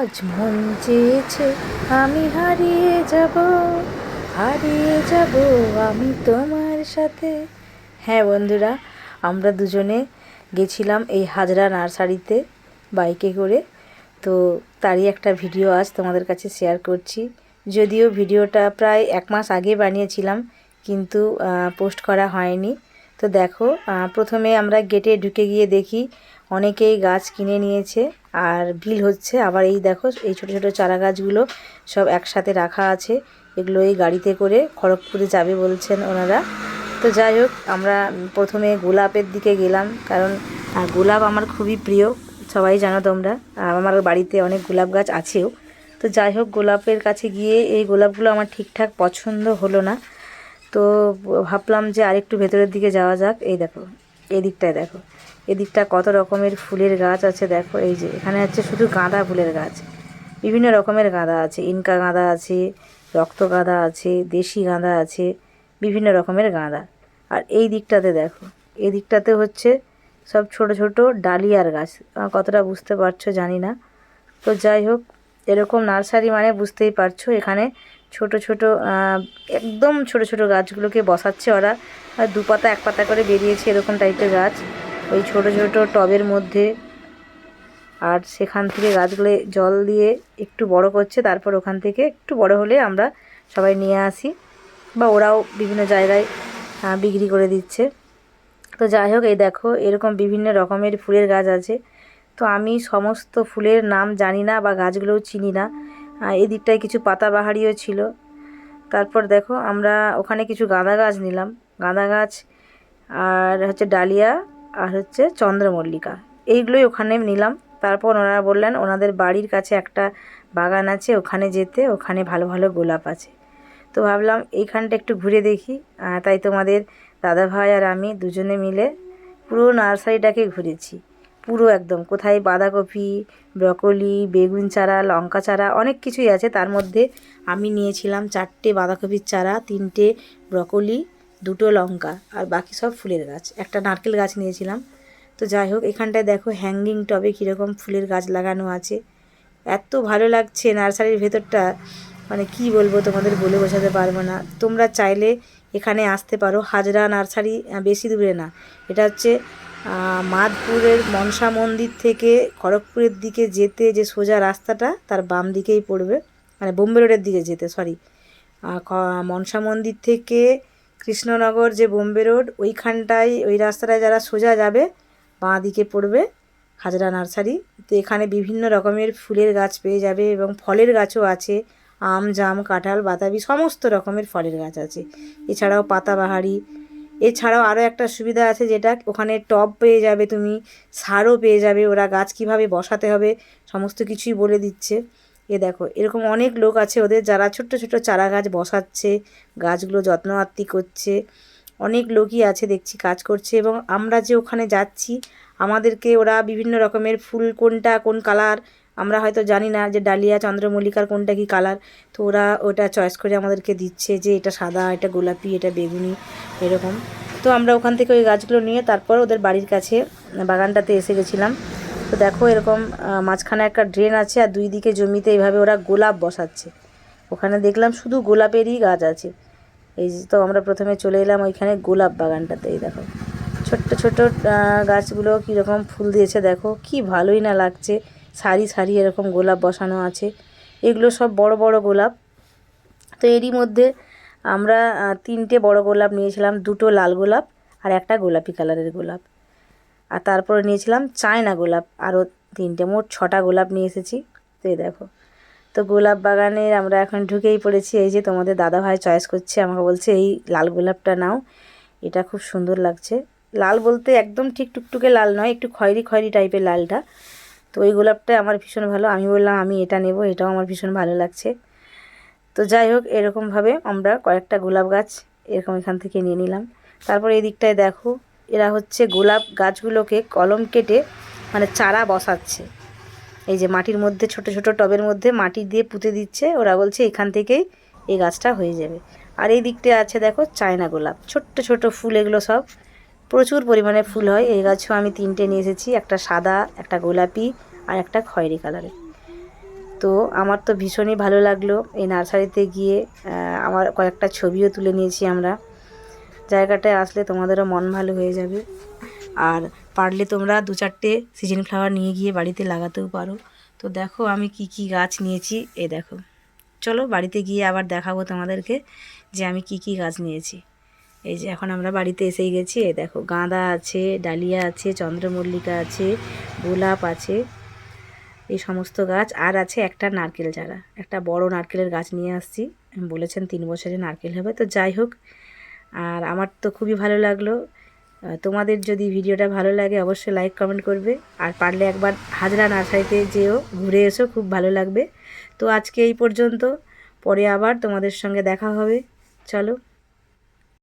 আজ মন চেয়েছে, আমি হারিয়ে যাব হারিয়ে যাব আমি তোমার সাথে। হ্যাঁ বন্ধুরা, আমরা দুজনে গেছিলাম এই হাজরা নার্সারিতে বাইকে করে। তো তারই একটা ভিডিও আজ তোমাদের কাছে শেয়ার করছি। যদিও ভিডিওটা প্রায় এক মাস আগে বানিয়েছিলাম, কিন্তু পোস্ট করা হয়নি। তো দেখো প্রথমে আমরা গেটে ঢুকে গিয়ে দেখি অনেকেই গাছ কিনে নিয়েছে আর বিল হচ্ছে। আবার এই দেখো, এই ছোট ছোট চারা গাছগুলো সব একসাথে রাখা আছে। এগুলো এই গাড়িতে করে খড়গপুরে যাবে বলছেন ওনারা। তো যাই হোক, আমরা প্রথমে গোলাপের দিকে গেলাম কারণ গোলাপ আমার খুবই প্রিয়, সবাই জানো তোমরা। আমার বাড়িতে অনেক গোলাপ গাছ আছেও। তো যাই হোক, গোলাপের কাছে গিয়ে এই গোলাপগুলো আমার ঠিকঠাক পছন্দ হলো না। তো ভাবলাম যে আরেকটু ভেতরের দিকে যাওয়া যাক। এই দেখো এই দিকটায় দেখো। এদিকটা কত রকমের ফুলের গাছ আছে দেখো। এই যে, এখানে হচ্ছে শুধু গাঁদা ফুলের গাছ। বিভিন্ন রকমের গাঁদা আছে। ইনকা গাঁদা আছে, রক্ত গাঁদা আছে, দেশি গাঁদা আছে, বিভিন্ন রকমের গাঁদা। আর এই দিকটাতে দেখো, এই দিকটাতে হচ্ছে সব ছোট ছোট ডালিয়ার গাছ। কতটা বুঝতে পারছ জানি না। তো যাই হোক, এরকম নার্সারি মানে বুঝতেই পারছ, এখানে ছোট ছোট একদম ছোট ছোট গাছগুলোকে বসাচ্ছে ওরা। দু পাতা এক পাতা করে বেরিয়েছে এরকম টাইপের গাছ। ওই ছোট ছোট টবের মধ্যে। আর সেখান থেকে গাছগুলো জল দিয়ে একটু বড় করছে, তারপর ওখান থেকে একটু বড় হলে আমরা সবাই নিয়ে আসি। বা ওরাও বিভিন্ন জায়গায় বিক্রি করে দিচ্ছে। তো যাই হোক, এই দেখো, এরকম বিভিন্ন রকমের ফুলের গাছ আছে। তো আমি সমস্ত ফুলের নাম জানি না বা গাছগুলোও চিনি না। আহ, এদিকটায় কিছু পাতাবাহারিও ছিল। তারপর দেখো আমরা ওখানে কিছু গাঁদা গাছ নিলাম। গাঁদা গাছ আর হচ্ছে ডালিয়া আর হচ্ছে চন্দ্রমল্লিকা। এইগুলোই ওখানে নিলাম। তারপর ওনারা বললেন ওনাদের বাড়ির কাছে একটা বাগান আছে ওখানে যেতে ওখানে ভালো ভালো গোলাপ আছে। তো ভাবলাম এইখানটা একটু ঘুরে দেখি। তাই তোমাদের দাদা ভাই আর আমি দুজনে মিলে পুরো নার্সারিটাকে ঘুরেছি। পুরো একদম। কোথায় বাঁধাকপি, ব্রকলি, বেগুন চারা, লঙ্কা চারা, অনেক কিছুই আছে। তার মধ্যে আমি নিয়েছিলাম চারটে বাঁধাকপির চারা, তিনটে ব্রকলি, দুটো লঙ্কা আর বাকি সব ফুলের গাছ। একটা নারকেল গাছ নিয়েছিলাম। তো যাই হোক, এখানটায় দেখো হ্যাঙ্গিং টবে কীরকম ফুলের গাছ লাগানো আছে। এত ভালো লাগছে নার্সারির ভেতরটা। মানে কি বলব তোমাদের বলে বোঝাতে পারব না। তোমরা চাইলে এখানে আসতে পারো। হাজরা নার্সারি বেশি দূরে না। এটা হচ্ছে আহ, মাদপুরের মনসা মন্দির থেকে খড়গপুরের দিকে যেতে যে সোজা রাস্তাটা তার বাম দিকেই পড়বে। মানে বোম্বে রোডের দিকে যেতে সরি মনসা মন্দির থেকে কৃষ্ণনগর যে বোম্বে রোড ওইখানটায় ওই রাস্তাটায় যারা সোজা যাবে বাঁ দিকে পড়বে হাজরা নার্সারি। তো এখানে বিভিন্ন রকমের ফুলের গাছ পেয়ে যাবে এবং ফলের গাছও আছে। আম জাম কাঁঠাল বাতাবি সমস্ত রকমের ফলের গাছ আছে। এছাড়াও পাতাবাহারি এছাড়াও আরও একটা সুবিধা আছে যেটা, ওখানে টব পেয়ে যাবে তুমি, সারও পেয়ে যাবে, ওরা গাছ কীভাবে বসাতে হবে, সমস্ত কিছুই বলে দিচ্ছে। এ দেখো, এরকম অনেক লোক আছে ওদের, যারা ছোট্ট ছোট্ট চারা গাছ বসাচ্ছে, গাছগুলো যত্ন আত্তি করছে। অনেক লোকই আছে, দেখছি কাজ করছে এবং আমরা যে ওখানে যাচ্ছি, আমাদেরকে ওরা বিভিন্ন রকমের ফুল কোনটা, কোন কালার আমরা হয়তো জানি না যে ডালিয়া, চন্দ্রমল্লিকার কোনটা কি কালার তো ওরা ওটা চয়েস করে আমাদেরকে দিচ্ছে যে এটা সাদা, এটা গোলাপি, এটা বেগুনি, এরকম। তো আমরা ওখান থেকে ওই গাছগুলো নিয়ে তারপর ওদের বাড়ির কাছে বাগানটাতে এসে গেছিলাম। তো দেখো এরকম মাঝখানে একটা ড্রেন আছে আর দুই দিকে জমিতে এইভাবে ওরা গোলাপ বসাচ্ছে। ওখানে দেখলাম শুধু গোলাপেরই গাছ আছে। এই তো আমরা প্রথমে চলে এলাম ওইখানে গোলাপ বাগানটাতে, এই দেখো। ছোট্ট ছোট্ট গাছগুলো কীরকম ফুল দিয়েছে, দেখো। কি ভালোই না লাগছে। সারি সারি এরকম গোলাপ বসানো আছে। এগুলো সব বড় বড় গোলাপ। তো এরই মধ্যে আমরা তিনটে বড় গোলাপ নিয়েছিলাম, দুটো লাল গোলাপ আর একটা গোলাপি কালারের গোলাপ। আর তারপরে নিয়েছিলাম চায়না গোলাপ, আরও তিনটে, মোট ছটা গোলাপ নিয়ে এসেছি। তো এই দেখো, তো গোলাপ বাগানে আমরা এখন ঢুকেই পড়েছি। এই যে তোমাদের দাদা ভাই চয়েস করছে, আমাকে বলছে, এই লাল গোলাপটা নাও, এটা খুব সুন্দর লাগছে। লাল বলতে একদম ঠিক টুকটুকে লাল নয়, একটু খয়েরি খয়েরি টাইপের লালটা। তো ওই গোলাপটা আমার ভীষণ ভালো। আমি বললাম, আমি এটা নেব, এটাও আমার ভীষণ ভালো লাগছে। তো যাই হোক, এরকমভাবে আমরা কয়েকটা গোলাপ গাছ এরকম এখান থেকে নিয়ে নিলাম। তারপর এই দিকটায় দেখো, এরা হচ্ছে গোলাপ গাছগুলোকে কলম কেটে মানে চারা বসাচ্ছে। এই যে মাটির মধ্যে, ছোট ছোট টবের মধ্যে মাটি দিয়ে পুঁতে দিচ্ছে, ওরা বলছে এখান থেকেই এই গাছটা হয়ে যাবে। আর এই দিকটা আছে দেখো, চায়না গোলাপ। ছোট্ট ছোট ফুল এগুলো সব প্রচুর পরিমাণে ফুল হয়। এই গাছও আমি তিনটে নিয়ে এসেছি, একটা সাদা, একটা গোলাপি আর একটা খয়েরি কালারের। তো আমার তো ভীষণই ভালো লাগল এই নার্সারিতে গিয়ে আমার কয়েকটা ছবিও তুলে নিয়েছি আমরা। জায়গাটায় আসলে তোমাদেরও মন ভালো হয়ে যাবে। আর পারলে তোমরা দু চারটে সিজন ফ্লাওয়ার নিয়ে গিয়ে বাড়িতে লাগাতেও পারো। তো দেখো আমি কি কি গাছ নিয়েছি এ দেখো। চলো বাড়িতে গিয়ে আবার দেখাবো তোমাদেরকে যে আমি কি কি গাছ নিয়েছি। এই যে এখন আমরা বাড়িতে এসেই গেছি। দেখো, গাঁদা আছে, ডালিয়া আছে, চন্দ্রমল্লিকা আছে, গোলাপ আছে, এই সমস্ত গাছ। আর আছে একটা নারকেল চারা, একটা বড় নারকেলের গাছ নিয়ে আসছি। বলেছেন তিন বছরে নারকেল হবে, তো যাই হোক। আর আমার তো খুবই ভালো লাগল। তোমাদের যদি ভিডিওটা ভালো লাগে, অবশ্যই লাইক, কমেন্ট করবে। আর পারলে একবার হাজরা নার্সারিতে যেও, ঘুরে এসো, খুব ভালো লাগবে। তো আজকে এই পর্যন্ত, পরে আবার তোমাদের সঙ্গে দেখা হবে। চলো।